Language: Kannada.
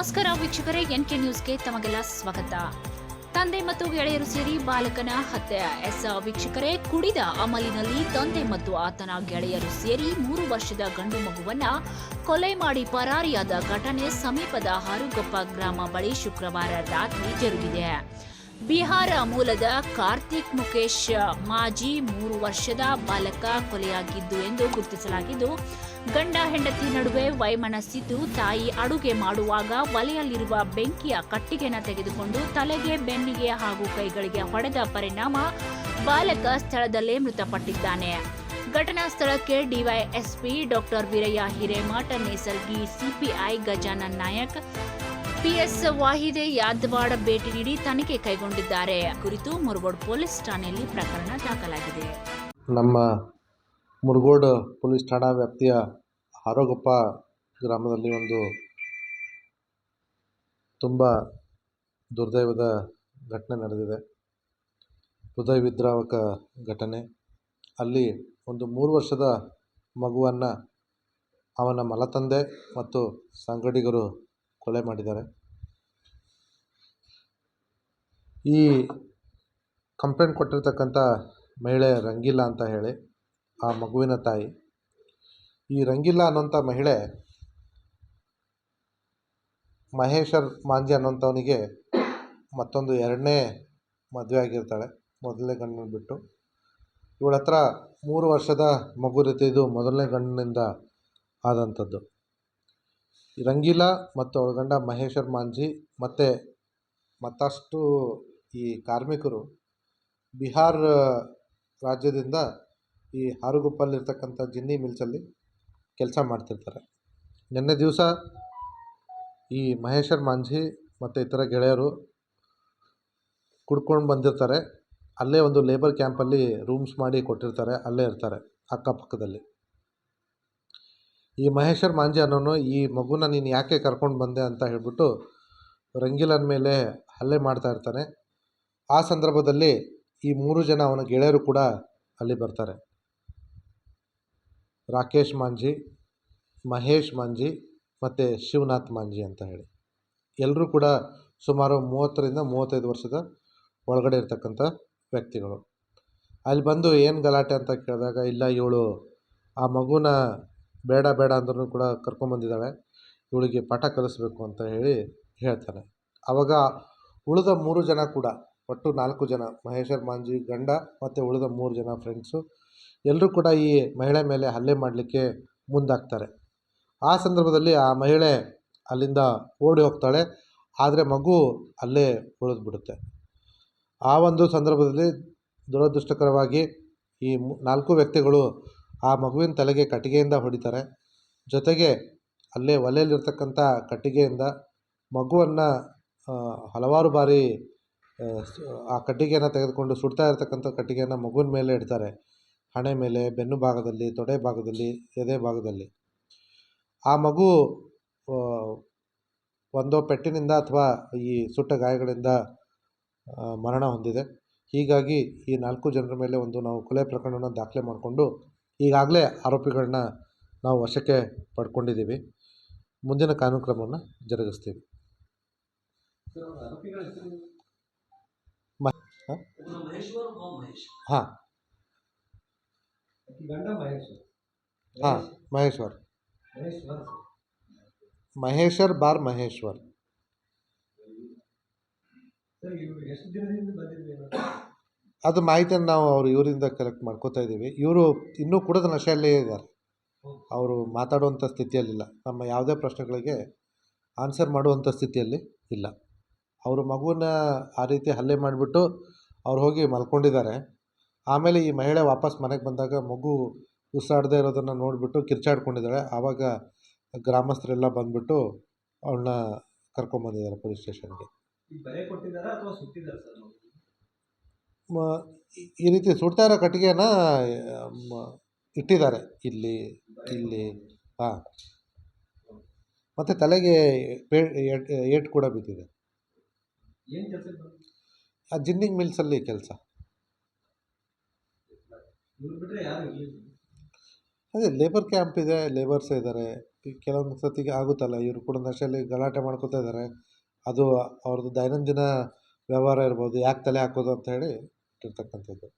ನಮಸ್ಕಾರ ವೀಕ್ಷಕರೇ ಎನ್ ಕೆ ನ್ಯೂಸ್ಗೆ ತಮಗೆಲ್ಲ ಸ್ವಾಗತ. ತಂದೆ ಮತ್ತು ಗೆಳೆಯರು ಸೇರಿ ಬಾಲಕನ ಹತ್ಯೆ. ಎಸ್, ವೀಕ್ಷಕರೇ, ಕುಡಿದ ಅಮಲಿನಲ್ಲಿ ತಂದೆ ಮತ್ತು ಆತನ ಗೆಳೆಯರು ಸೇರಿ ಮೂರು ವರ್ಷದ ಗಂಡು ಮಗುವನ್ನ ಕೊಲೆ ಮಾಡಿ ಪರಾರಿಯಾದ ಘಟನೆ ಸಮೀಪದ ಹಾರುಗೊಪ್ಪ ಗ್ರಾಮ ಬಳಿ ಶುಕ್ರವಾರ ರಾತ್ರಿ ಜರುಗಿದೆ. ಬಿಹಾರ ಮೂಲದ ಕಾರ್ತಿಕ್ ಮುಖೇಶ್ ಮಾಜಿ ಮೂರು ವರ್ಷದ ಬಾಲಕ ಕೊಲೆಯಾಗಿದ್ದು ಎಂದು ಗುರುತಿಸಲಾಗಿದ್ದು, ಗಂಡ ಹೆಂಡತಿ ನಡುವೆ ವೈಮನಸ್ಸಿದ್ದು, ತಾಯಿ ಅಡುಗೆ ಮಾಡುವಾಗ ಒಲೆಯಲ್ಲಿರುವ ಬೆಂಕಿಯ ಕಟ್ಟಿಗೆನ ತೆಗೆದುಕೊಂಡು ತಲೆಗೆ ಬೆನ್ನಿಗೆ ಹಾಗೂ ಕೈಗಳಿಗೆ ಹೊಡೆದ ಪರಿಣಾಮ ಬಾಲಕ ಸ್ಥಳದಲ್ಲೇ ಮೃತಪಟ್ಟಿದ್ದಾನೆ. ಘಟನಾ ಸ್ಥಳಕ್ಕೆ DYSP doctor Veerayya Hiremath, Nesargi, CPI Gajanan Nayak PS ವಾಹಿದೆ Yadawad ಭೇಟಿ ನೀಡಿ ತನಿಖೆ ಕೈಗೊಂಡಿದ್ದಾರೆ. ಕುರಿತು ಮುರುಗೋಡ್ ಪೊಲೀಸ್ ಠಾಣೆಯಲ್ಲಿ ಪ್ರಕರಣ ದಾಖಲಾಗಿದೆ. ನಮ್ಮ ಮುರುಗೋಡ್ ಪೊಲೀಸ್ ಠಾಣಾ ವ್ಯಾಪ್ತಿಯ ಆರೋಗಪ್ಪ ಗ್ರಾಮದಲ್ಲಿ ಒಂದು ತುಂಬ ದುರ್ದೈವದ ಘಟನೆ ನಡೆದಿದೆ. ಹೃದಯ ವಿದ್ರಾವಕ ಘಟನೆ. ಅಲ್ಲಿ ಒಂದು ಮೂರು ವರ್ಷದ ಮಗುವನ್ನು ಅವನ ಮಲತಂದೆ ಮತ್ತು ಸಂಗಡಿಗರು ಕೊಲೆ ಮಾಡಿದ್ದಾರೆ. ಈ ಕಂಪ್ಲೇಂಟ್ ಕೊಟ್ಟಿರ್ತಕ್ಕಂಥ ಮಹಿಳೆ ರಂಗಿಲ್ಲ ಅಂತ ಹೇಳಿ ಆ ಮಗುವಿನ ತಾಯಿ. ಈ ರಂಗಿಲ್ಲ ಅನ್ನೋಂಥ ಮಹಿಳೆ ಮಹೇಶರ್ ಮಾಂಜಿ ಅನ್ನೋಂಥವನಿಗೆ ಮತ್ತೊಂದು ಎರಡನೇ ಮದುವೆ ಆಗಿರ್ತಾಳೆ ಮೊದಲನೇ ಗಂಡನ ಬಿಟ್ಟು. ಇವಳ ಹತ್ರ ಮೂರು ವರ್ಷದ ಮಗು ರೀತಿ ಇದು ಮೊದಲನೇ ಗಂಡನಿಂದ ಆದಂಥದ್ದು. ರಂಗೀಲಾ ಮತ್ತು ಅವಳ ಗಂಡ ಮಹೇಶರ್ ಮಾಂಜಿ ಮತ್ತು ಮತ್ತಷ್ಟು ಈ ಕಾರ್ಮಿಕರು ಬಿಹಾರ ರಾಜ್ಯದಿಂದ ಈ ಹಾರುಗುಪ್ಪಲ್ಲಿರ್ತಕ್ಕಂಥ ಜಿನ್ನಿ ಮಿಲ್ಸಲ್ಲಿ ಕೆಲಸ ಮಾಡ್ತಿರ್ತಾರೆ. ನಿನ್ನೆ ದಿವಸ ಈ ಮಹೇಶರ್ ಮಾಂಜಿ ಮತ್ತು ಇತರ ಗೆಳೆಯರು ಕುಡ್ಕೊಂಡು ಬಂದಿರ್ತಾರೆ. ಅಲ್ಲೇ ಒಂದು ಲೇಬರ್ ಕ್ಯಾಂಪಲ್ಲಿ ರೂಮ್ಸ್ ಮಾಡಿ ಕೊಟ್ಟಿರ್ತಾರೆ. ಅಲ್ಲೇ ಇರ್ತಾರೆ ಅಕ್ಕಪಕ್ಕದಲ್ಲಿ. ಈ ಮಹೇಶ್ವರ್ ಮಾಂಜಿ ಅನ್ನೋನು ಈ ಮಗುನ ನೀನು ಯಾಕೆ ಕರ್ಕೊಂಡು ಬಂದೆ ಅಂತ ಹೇಳ್ಬಿಟ್ಟು ರಂಗೀಲನ ಮೇಲೆ ಹಲ್ಲೆ ಮಾಡ್ತಾ ಇರ್ತಾನೆ. ಆ ಸಂದರ್ಭದಲ್ಲಿ ಈ ಮೂರು ಜನ ಅವನ ಗೆಳೆಯರು ಕೂಡ ಅಲ್ಲಿ ಬರ್ತಾರೆ. ರಾಕೇಶ್ ಮಾಂಜಿ, ಮಹೇಶ್ ಮಾಂಜಿ ಮತ್ತು ಶಿವನಾಥ್ ಮಾಂಜಿ ಅಂತ ಹೇಳಿ. ಎಲ್ಲರೂ ಕೂಡ ಸುಮಾರು ಮೂವತ್ತರಿಂದ ಮೂವತ್ತೈದು ವರ್ಷದ ಒಳಗಡೆ ಇರ್ತಕ್ಕಂಥ ವ್ಯಕ್ತಿಗಳು. ಅಲ್ಲಿ ಬಂದು ಏನು ಗಲಾಟೆ ಅಂತ ಕೇಳಿದಾಗ, ಇಲ್ಲ ಇವಳು, ಆ ಮಗುನ ಬೇಡ ಬೇಡ ಅಂದ್ರೂ ಕೂಡ ಕರ್ಕೊಂಬಂದಿದ್ದಾಳೆ ಇವಳಿಗೆ ಪಾಠ ಕಲಿಸ್ಬೇಕು ಅಂತ ಹೇಳಿ ಹೇಳ್ತಾನೆ. ಆವಾಗ ಉಳಿದ ಮೂರು ಜನ ಕೂಡ, ಒಟ್ಟು ನಾಲ್ಕು ಜನ, ಮಹೇಶ್ವರ್, ಮಾಂಜಿ, ಗಂಡ ಮತ್ತು ಉಳಿದ ಮೂರು ಜನ ಫ್ರೆಂಡ್ಸು ಎಲ್ಲರೂ ಕೂಡ ಈ ಮಹಿಳೆ ಮೇಲೆ ಹಲ್ಲೆ ಮಾಡಲಿಕ್ಕೆ ಮುಂದಾಗ್ತಾರೆ. ಆ ಸಂದರ್ಭದಲ್ಲಿ ಆ ಮಹಿಳೆ ಅಲ್ಲಿಂದ ಓಡಿ ಹೋಗ್ತಾಳೆ. ಆದರೆ ಮಗು ಅಲ್ಲೇ ಉಳಿದು ಬಿಡುತ್ತೆ ಆ ಒಂದು ಸಂದರ್ಭದಲ್ಲಿ ದುರದೃಷ್ಟಕರವಾಗಿ ಈ ನಾಲ್ಕು ವ್ಯಕ್ತಿಗಳು ಆ ಮಗುವಿನ ತಲೆಗೆ ಕಟ್ಟಿಗೆಯಿಂದ ಹೊಡಿತಾರೆ. ಜೊತೆಗೆ ಅಲ್ಲೇ ಒಲೆಯಲ್ಲಿರ್ತಕ್ಕಂಥ ಕಟ್ಟಿಗೆಯಿಂದ ಮಗುವನ್ನು ಹಲವಾರು ಬಾರಿ, ಆ ಕಟ್ಟಿಗೆಯನ್ನು ತೆಗೆದುಕೊಂಡು ಸುಡ್ತಾ ಇರತಕ್ಕಂಥ ಕಟ್ಟಿಗೆಯನ್ನು ಮಗುವಿನ ಮೇಲೆ ಇಡ್ತಾರೆ. ಹಣೆ ಮೇಲೆ, ಬೆನ್ನು ಭಾಗದಲ್ಲಿ, ತೊಡೆ ಭಾಗದಲ್ಲಿ, ಎದೆ ಭಾಗದಲ್ಲಿ. ಆ ಮಗು ಒಂದೋ ಪೆಟ್ಟಿನಿಂದ ಅಥವಾ ಈ ಸುಟ್ಟ ಗಾಯಗಳಿಂದ ಮರಣ ಹೊಂದಿದೆ. ಹೀಗಾಗಿ ಈ ನಾಲ್ಕು ಜನರ ಮೇಲೆ ಒಂದು ನಾವು ಕೊಲೆ ಪ್ರಕರಣವನ್ನು ದಾಖಲೆ ಮಾಡಿಕೊಂಡು ಈಗಾಗಲೇ ಆರೋಪಿಗಳನ್ನ ನಾವು ವಶಕ್ಕೆ ಪಡ್ಕೊಂಡಿದ್ದೀವಿ. ಮುಂದಿನ ಕಾನೂನು ಕ್ರಮವನ್ನು ಜರುಗಿಸ್ತೀವಿ ಹಾಂ? ಹಾಂ. ಮಹೇಶ್ವರ್. ಮಹೇಶ್ವರ್ ಬಾರ್ ಮಹೇಶ್ವರ್. ಅದು ಮಾಹಿತಿಯನ್ನು ನಾವು ಅವರು ಇವರಿಂದ ಕಲೆಕ್ಟ್ ಮಾಡ್ಕೋತಾ ಇದ್ದೀವಿ. ಇವರು ಇನ್ನೂ ಕೂಡ ನಶೆಯಲ್ಲೇ ಇದ್ದಾರೆ. ಅವರು ಮಾತಾಡುವಂಥ ಸ್ಥಿತಿಯಲ್ಲಿಲ್ಲ. ನಮ್ಮ ಯಾವುದೇ ಪ್ರಶ್ನೆಗಳಿಗೆ ಆನ್ಸರ್ ಮಾಡುವಂಥ ಸ್ಥಿತಿಯಲ್ಲಿ ಇಲ್ಲ. ಅವರು ಮಗುವನ್ನ ಆ ರೀತಿ ಹಲ್ಲೆ ಮಾಡಿಬಿಟ್ಟು ಅವ್ರು ಹೋಗಿ ಮಲ್ಕೊಂಡಿದ್ದಾರೆ. ಆಮೇಲೆ ಈ ಮಹಿಳೆ ವಾಪಸ್ ಮನೆಗೆ ಬಂದಾಗ ಮಗು ಉಸಿರಾಡದೇ ಇರೋದನ್ನು ನೋಡಿಬಿಟ್ಟು ಕಿರ್ಚಾಡ್ಕೊಂಡಿದ್ದಾಳೆ. ಆವಾಗ ಗ್ರಾಮಸ್ಥರೆಲ್ಲ ಬಂದುಬಿಟ್ಟು ಅವಳನ್ನ ಕರ್ಕೊಂಬಂದಿದ್ದಾರೆ ಪೊಲೀಸ್ ಸ್ಟೇಷನ್ಗೆ ಈ ಬರೆ ಕೊಟ್ಟಿದ್ದಾರ ಅಥವಾ ಸುಟ್ಟಿದ್ದಾರೆ ಸರ್ ನಾವು ಮ- ಈ- ರೀತಿ ಸುಡ್ತಾ ಇರೋ ಕಟ್ಟಿಗೆನ ಮ- ಇಟ್ಟಿದ್ದಾರೆ. ಇಲ್ಲಿ ಇಲ್ಲಿ ಹಾಂ. ಮತ್ತು ತಲೆಗೆ ಪೇ ಏಟ್ ಕೂಡ ಬಿದ್ದಿದೆ. ಆ ಜಿನ್ನಿಂಗ್ ಮಿಲ್ಸಲ್ಲಿ ಕೆಲಸ. ಅದೇ ಲೇಬರ್ ಕ್ಯಾಂಪ್ ಇದೆ ಲೇಬರ್ಸ್ ಇದ್ದಾರೆ. ಕೆಲವೊಂದು ಸತಿಗೆ ಆಗುತ್ತಲ್ಲ ಇವರು ಕೂಡ ನಶೆಯಲ್ಲಿ ಗಲಾಟೆ ಮಾಡ್ಕೋತಾ ಇದ್ದಾರೆ. ಅದು ಅವ್ರದ್ದು ದೈನಂದಿನ ವ್ಯವಹಾರ ಇರ್ಬೋದು ಯಾಕೆ ತಲೆ ಹಾಕೋದು ಅಂತ ಹೇಳಿ ಇಟ್ಟಿರ್ತಕ್ಕಂಥದ್ದು